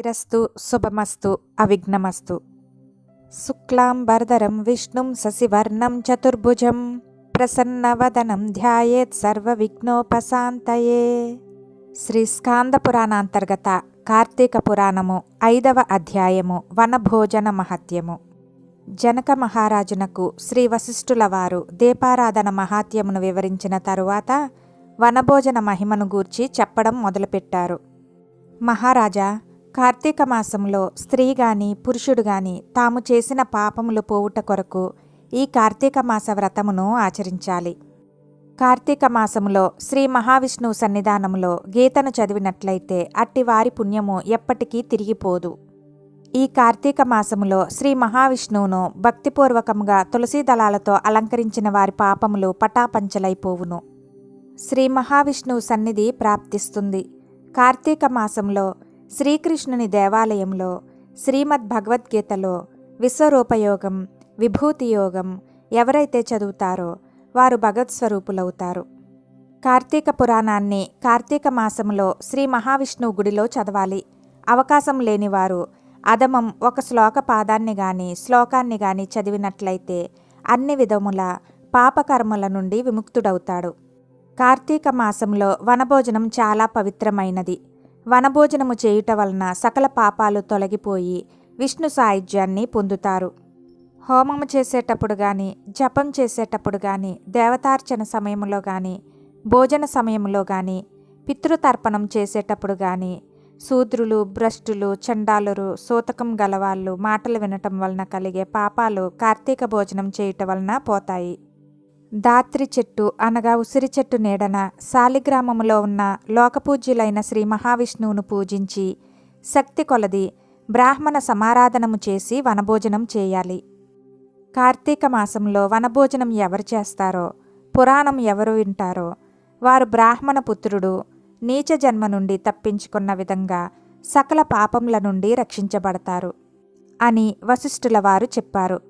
రస్తు శుభమస్తు అవిఘ్నమస్తు. శుక్లాంబరధరం విష్ణుం శశివర్ణం చతుర్భుజం ప్రసన్నవదనం ధ్యాయేత్ సర్వవిఘ్నోపశాంతయే. శ్రీ స్కాంద పురాణాంతర్గత కార్తీక పురాణము ఐదవ అధ్యాయము వనభోజన మహత్యము. జనక మహారాజునకు శ్రీ వశిష్ఠుల వారు దీపారాధన మహాత్యమును వివరించిన తరువాత వనభోజన మహిమను గూర్చి చెప్పడం మొదలుపెట్టారు. మహారాజా కార్తీక మాసంలో స్త్రీ గాని పురుషుడు గాని తాము చేసిన పాపములు పోవుట కొరకు ఈ కార్తీక మాస వ్రతమును ఆచరించాలి. కార్తీక మాసములో శ్రీ మహావిష్ణువు సన్నిధానంలో గీతను చదివినట్లయితే అట్టి వారి పుణ్యము ఎప్పటికీ తిరిగిపోదు. ఈ కార్తీక మాసములో శ్రీ మహావిష్ణువును భక్తిపూర్వకంగా తులసీ దళాలతో అలంకరించిన వారి పాపములు పటాపంచలైపోవును. శ్రీ మహావిష్ణువు సన్నిధి ప్రాప్తిస్తుంది. కార్తీక మాసంలో శ్రీకృష్ణుని దేవాలయంలో శ్రీమద్ భగవద్గీతలో విశ్వరూపయోగం విభూతి యోగం ఎవరైతే చదువుతారో వారు భగవత్ స్వరూపులవుతారు కార్తీక పురాణాన్ని కార్తీక మాసంలో శ్రీ మహావిష్ణువు గుడిలో చదవాలి. అవకాశం లేనివారు అదమం ఒక శ్లోక పాదాన్ని గాని శ్లోకాన్ని గాని చదివినట్లయితే అన్ని విధముల పాపకర్మల నుండి విముక్తుడవుతాడు. కార్తీక మాసంలో వనభోజనం చాలా పవిత్రమైనది. వనభోజనము చేయుట వలన సకల పాపాలు తొలగిపోయి విష్ణు సాయుధ్యాన్ని పొందుతారు. హోమము చేసేటప్పుడు కానీ జపం చేసేటప్పుడు కానీ దేవతార్చన సమయంలో కానీ భోజన సమయంలో కానీ పితృతర్పణం చేసేటప్పుడు కానీ శూద్రులు భ్రష్టులు చండాలురు సూతకం గలవాళ్ళు మాటలు వినటం వలన కలిగే పాపాలు కార్తీక భోజనం చేయుట వలన పోతాయి. దాత్రి చెట్టు అనగా ఉసిరి చెట్టు నీడన శాలిగ్రామములో ఉన్న లోకపూజ్యులైన శ్రీ మహావిష్ణువును పూజించి శక్తి కొలది బ్రాహ్మణ సమారాధనము చేసి వనభోజనం చేయాలి. కార్తీక మాసంలో వనభోజనం ఎవరు చేస్తారో పురాణం ఎవరు వింటారో వారు బ్రాహ్మణ పుత్రుడు నీచ జన్మ నుండి తప్పించుకున్న విధంగా సకల పాపముల నుండి రక్షించబడతారు అని వశిష్ఠుల వారు చెప్పారు.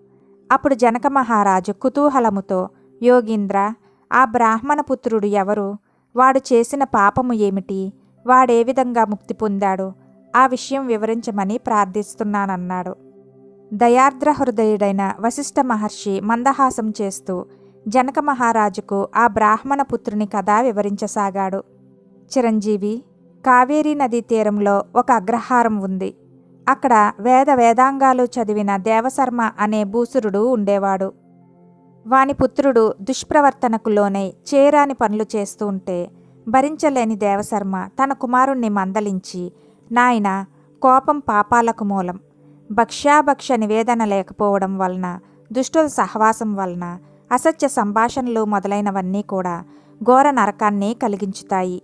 అప్పుడు జనక మహారాజు కుతూహలముతో యోగీంద్ర ఆ బ్రాహ్మణ పుత్రుడు ఎవరు? వాడు చేసిన పాపము ఏమిటి? వాడే విధంగా ముక్తి పొందాడు? ఆ విషయం వివరించమని ప్రార్థిస్తున్నానన్నాడు. దయార్ద్ర హృదయుడైన వశిష్ఠ మహర్షి మందహాసం చేస్తూ జనక మహారాజుకు ఆ బ్రాహ్మణ పుత్రుని కథ వివరించసాగాడు. చిరంజీవి కావేరీ నదీ తీరంలో ఒక అగ్రహారం ఉంది. అక్కడ వేద వేదాంగాలు చదివిన దేవశర్మ అనే భూసురుడు ఉండేవాడు. వాని పుత్రుడు దుష్ప్రవర్తనకు లోనై చేరాని పనులు చేస్తూ ఉంటే భరించలేని దేవశర్మ తన కుమారుణ్ణి మందలించి నాయన కోపం పాపాలకు మూలం. భక్ష్యాభక్ష నివేదన లేకపోవడం వలన దుష్టుల సహవాసం వలన అసత్య సంభాషణలు మొదలైనవన్నీ కూడా ఘోర నరకాన్ని కలిగించుతాయి.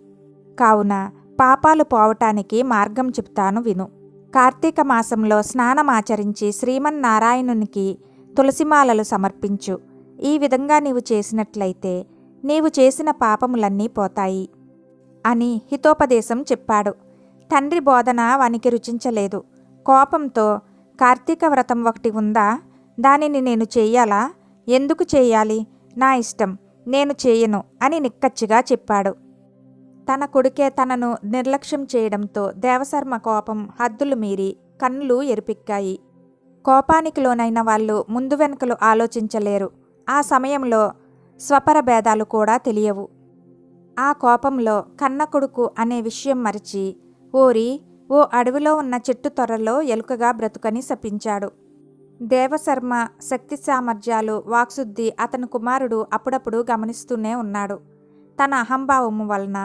కావున పాపాలు పోవటానికి మార్గం చెప్తాను విను. కార్తీక మాసంలో స్నానమాచరించి శ్రీమన్నారాయణునికి తులసిమాలలు సమర్పించు. ఈ విధంగా నీవు చేసినట్లయితే నీవు చేసిన పాపములన్నీ పోతాయి అని హితోపదేశం చెప్పాడు. తండ్రి బోధన వానికి రుచించలేదు. కోపంతో కార్తీక వ్రతం ఒకటి ఉందా? దానిని నేను చేయాలా? ఎందుకు చేయాలి? నా ఇష్టం నేను చేయను అని నిక్కచ్చిగా చెప్పాడు. తన కొడుకే తనను నిర్లక్ష్యం చేయడంతో దేవశర్మ కోపం హద్దులు మీరి కన్నులు ఎరిపిక్కాయి. కోపానికి లోనైన వాళ్ళు ముందు వెనుకలు ఆలోచించలేరు. ఆ సమయంలో స్వపర భేదాలు కూడా తెలియవు. ఆ కోపంలో కన్న కొడుకు అనే విషయం మరిచి ఓరి ఓ అడవిలో ఉన్న చెట్టు తొర్రలో ఎలుకగా బ్రతుకని శపించాడు. దేవశర్మ శక్తి సామర్థ్యాలు వాక్శుద్ధి అతని కుమారుడు అప్పుడప్పుడు గమనిస్తూనే ఉన్నాడు. తన అహంభావము వలన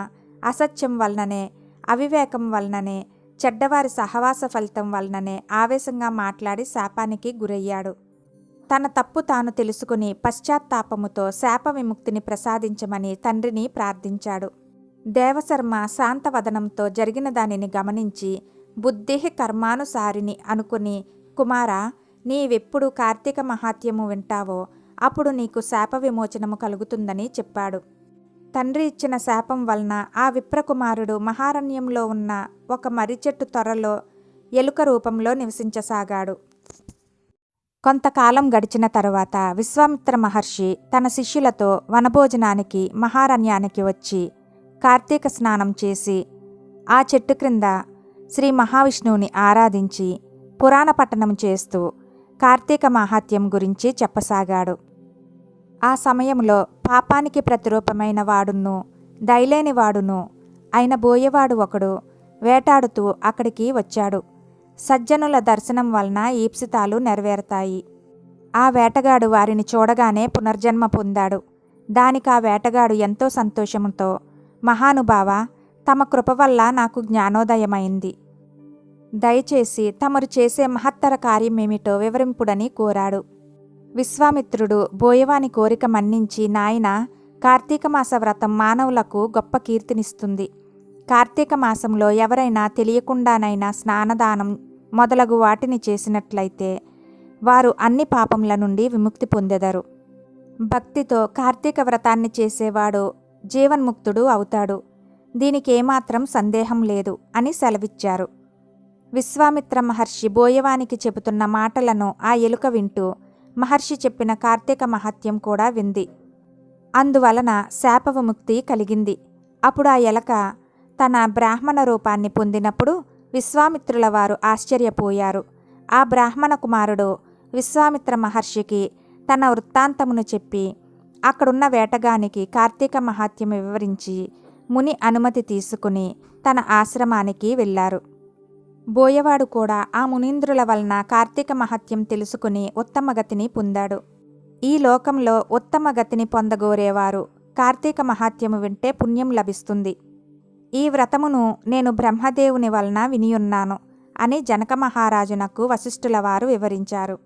అసత్యం వలననే అవివేకం వలననే చెడ్డవారి సహవాస ఫలితం వలననే ఆవేశంగా మాట్లాడి శాపానికి గురయ్యాడు. తన తప్పు తాను తెలుసుకుని పశ్చాత్తాపముతో శాప విముక్తిని ప్రసాదించమని తండ్రిని ప్రార్థించాడు. దేవశర్మ శాంతవదనంతో జరిగిన దానిని గమనించి బుద్ధి కర్మానుసారిని అనుకుని కుమారా నీవెప్పుడు కార్తీక మహాత్యము వింటావో అప్పుడు నీకు శాప విమోచనము కలుగుతుందని చెప్పాడు. తండ్రి ఇచ్చిన శాపం వలన ఆ విప్రకుమారుడు మహారణ్యంలో ఉన్న ఒక మర్రిచెట్టు త్వరలో ఎలుక రూపంలో నివసించసాగాడు. కొంతకాలం గడిచిన తరువాత విశ్వామిత్ర మహర్షి తన శిష్యులతో వనభోజనానికి మహారణ్యానికి వచ్చి కార్తీక స్నానం చేసి ఆ చెట్టు క్రింద శ్రీ మహావిష్ణువుని ఆరాధించి పురాణ పట్టణం చేస్తూ కార్తీక మాహాత్యం గురించి చెప్పసాగాడు. ఆ సమయంలో పాపానికి ప్రతిరూపమైన వాడును దయలేని వాడును అయిన బోయేవాడు ఒకడు వేటాడుతూ అక్కడికి వచ్చాడు. సజ్జనుల దర్శనం వలన ఈప్సితాలు నెరవేరుతాయి. ఆ వేటగాడు వారిని చూడగానే పునర్జన్మ పొందాడు. దానికి ఆ వేటగాడు ఎంతో సంతోషంతో మహానుభావ తమ కృప వల్ల నాకు జ్ఞానోదయమైంది. దయచేసి తమరు చేసే మహత్తర కార్యమేమిటో వివరింపుడని కోరాడు. విశ్వామిత్రుడు బోయవాని కోరిక మన్నించి నాయన కార్తీక మాస వ్రతం మానవులకు గొప్ప కీర్తినిస్తుంది. కార్తీక మాసంలో ఎవరైనా తెలియకుండానైనా స్నానదానం మొదలగు వాటిని చేసినట్లయితే వారు అన్ని పాపముల నుండి విముక్తి పొందెదరు. భక్తితో కార్తీక వ్రతాన్ని చేసేవాడు జీవన్ముక్తుడు అవుతాడు. దీనికి ఏమాత్రం సందేహం లేదు అని సెలవిచ్చారు. విశ్వామిత్ర మహర్షి బోయవానికి చెబుతున్న మాటలను ఆ ఎలుక వింటూ మహర్షి చెప్పిన కార్తీక మహత్యం కూడా వింది. అందువలన శాప విముక్తి కలిగింది. అప్పుడు ఆ ఎలక తన బ్రాహ్మణ రూపాన్ని పొందినప్పుడు విశ్వామిత్రుల వారు ఆశ్చర్యపోయారు. ఆ బ్రాహ్మణ కుమారుడు విశ్వామిత్ర మహర్షికి తన వృత్తాంతమును చెప్పి అక్కడున్న వేటగానికి కార్తీక మహాత్యం వివరించి ముని అనుమతి తీసుకుని తన ఆశ్రమానికి వెళ్ళారు. బోయవాడు కూడా ఆ మునీంద్రుల వలన కార్తీక మహత్యం తెలుసుకుని ఉత్తమ గతిని పొందాడు. ఈ లోకంలో ఉత్తమ గతిని పొందగోరేవారు కార్తీక మహాత్యము వింటే పుణ్యం లభిస్తుంది. ఈ వ్రతమును నేను బ్రహ్మదేవుని వలన వినియున్నాను అని జనక మహారాజునకు వశిష్ఠుల వారు వివరించారు.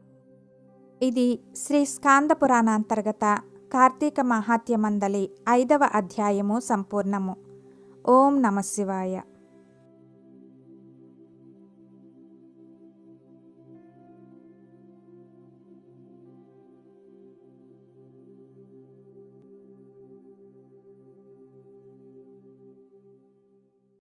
ఇది శ్రీ స్కాంద పురాణాంతర్గత కార్తీక మహాత్యమందలి ఐదవ అధ్యాయము సంపూర్ణము. ఓం నమశివాయ